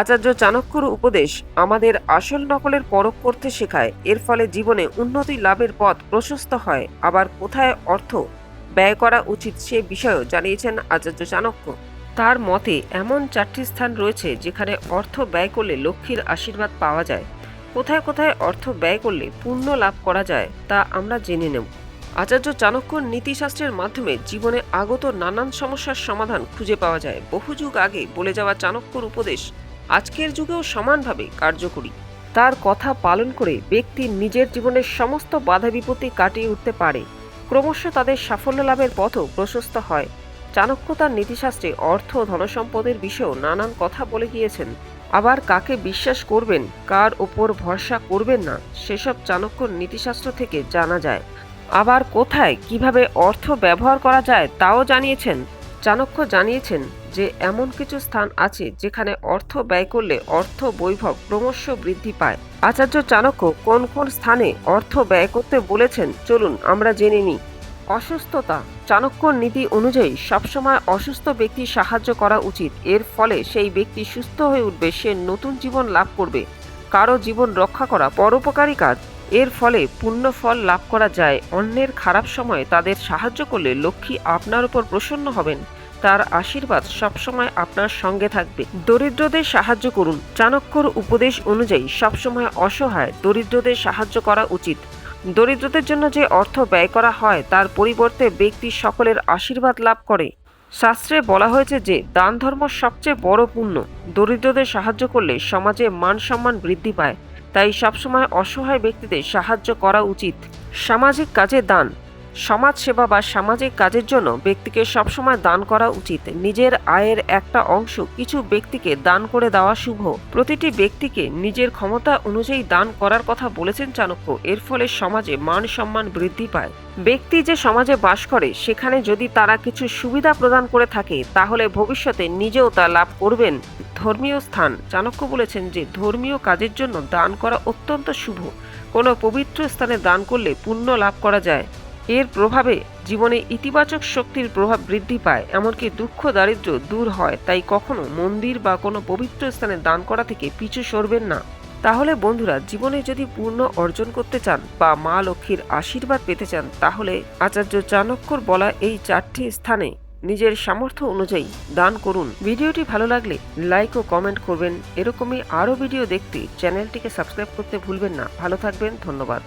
আচার্য চাণক্যর উপদেশ আমাদের আসল নকলের পরখ করতে শেখায়। এর ফলে জীবনে উন্নতি লাভের পথ প্রশস্ত হয়। আবার কোথায় অর্থ ব্যয় করা উচিত সে বিষয়েও জানিয়েছেন আচার্য চাণক্য। তার মতে, এমন চারটি স্থান রয়েছে যেখানে অর্থ ব্যয় করলে লক্ষ্মীর আশীর্বাদ পাওয়া যায়। কোথায় কোথায় অর্থ ব্যয় করলে পুণ্য লাভ করা যায়, তা আমরা জেনে নেব। আচার্য চাণক্যর নীতিশাস্ত্রের মাধ্যমে জীবনে আগত নানান সমস্যার সমাধান খুঁজে পাওয়া যায়। বহু যুগ আগে বলে যাওয়া চাণক্যর উপদেশ আজকের যুগেও সমানভাবে কার্যকরী। তার কথা পালন করে ব্যক্তি নিজের জীবনের সমস্ত বাধা বিপত্তি কাটিয়ে উঠতে পারে। ক্রমশ তাদের সাফল্য লাভের পথও প্রশস্ত হয়। চাণক্য তার নীতিশাস্ত্রে অর্থ ধনসম্পদের বিষয়েও নানান কথা বলে গিয়েছেন। আবার কাকে বিশ্বাস করবেন, কার ওপর ভরসা করবেন না, সেসব চাণক্যর নীতিশাস্ত্র থেকে জানা যায়। আবার কোথায় কীভাবে অর্থ ব্যবহার করা যায়, তাও জানিয়েছেন চাণক্য জানিয়েছেন যে এমন কিছু স্থান আছে যেখানে অর্থ ব্যয় করলে অর্থ বৈভব ক্রমশ বৃদ্ধি পায়। আচার্য চাণক্য কোন কোন স্থানে অর্থ ব্যয় করতে বলেছেন? চলুন, আমরা জেনে নিই। অসুস্থতা। চাণক্যর নীতি অনুযায়ী সবসময় অসুস্থ ব্যক্তি সাহায্য করা উচিত। এর ফলে সেই ব্যক্তি সুস্থ হয়ে উঠবে, সে নতুন জীবন লাভ করবে। কারও জীবন রক্ষা করা পরোপকারী কাজ। এর ফলে পুণ্য ফল লাভ করা যায়। অন্যের খারাপ সময়ে তাদের সাহায্য করলে লক্ষ্মী আপনার উপর প্রসন্ন হবেন। তার আশীর্বাদ সবসময় আপনার সঙ্গে থাকবে। দরিদ্রদের সাহায্য করুন। চাণক্যর উপদেশ অনুযায়ী সবসময় অসহায় দরিদ্রদের সাহায্য করা উচিত। দরিদ্রদের জন্য যে অর্থ ব্যয় করা হয়, তার পরিবর্তে ব্যক্তি সকলের আশীর্বাদ লাভ করে। শাস্ত্রে বলা হয়েছে যে দান ধর্ম সবচেয়ে বড় পুণ্য। দরিদ্রদের সাহায্য করলে সমাজে মান সম্মান বৃদ্ধি পায়। তাই সবসময় অসহায় ব্যক্তিদের সাহায্য করা উচিত। সামাজিক কাজে দান। সমাজ সেবা বা সামাজিক কাজের জন্য ব্যক্তিকে সবসময় দান করা উচিত। নিজের আয়ের একটা অংশ কিছু ব্যক্তিকে দান করে দেওয়া শুভ। প্রতিটি ব্যক্তিকে নিজের ক্ষমতা অনুযায়ী দান করার কথা বলেছেন চাণক্য। এর ফলে সমাজে মান সম্মান বৃদ্ধি পায়। ব্যক্তি যে সমাজে বাস করে, সেখানে যদি তারা কিছু সুবিধা প্রদান করে থাকে, তাহলে ভবিষ্যতে নিজেও তা লাভ করবেন। ধর্মীয় স্থান। চাণক্য বলেছেন যে, ধর্মীয় কাজের জন্য দান করা অত্যন্ত শুভ। কোনো পবিত্র স্থানে দান করলে পুণ্য লাভ করা যায়। এর প্রভাবে জীবনে ইতিবাচক শক্তির প্রভাব বৃদ্ধি পায়, এমনকি দুঃখ দারিদ্র্য দূর হয়। তাই কখনো মন্দির বা কোনো পবিত্র স্থানে দান করা থেকে পিছু সরবেন না। তাহলে বন্ধুরা, জীবনে যদি পূর্ণ অর্জন করতে চান বা মা লক্ষ্মীর আশীর্বাদ পেতে চান, তাহলে আচার্য চাণক্যর বলা এই চারটি স্থানে নিজের সামর্থ্য অনুযায়ী দান করুন। ভিডিওটি ভালো লাগলে লাইক ও কমেন্ট করবেন। এরকমই আরও ভিডিও দেখতে চ্যানেলটিকে সাবস্ক্রাইব করতে ভুলবেন না। ভালো থাকবেন, ধন্যবাদ।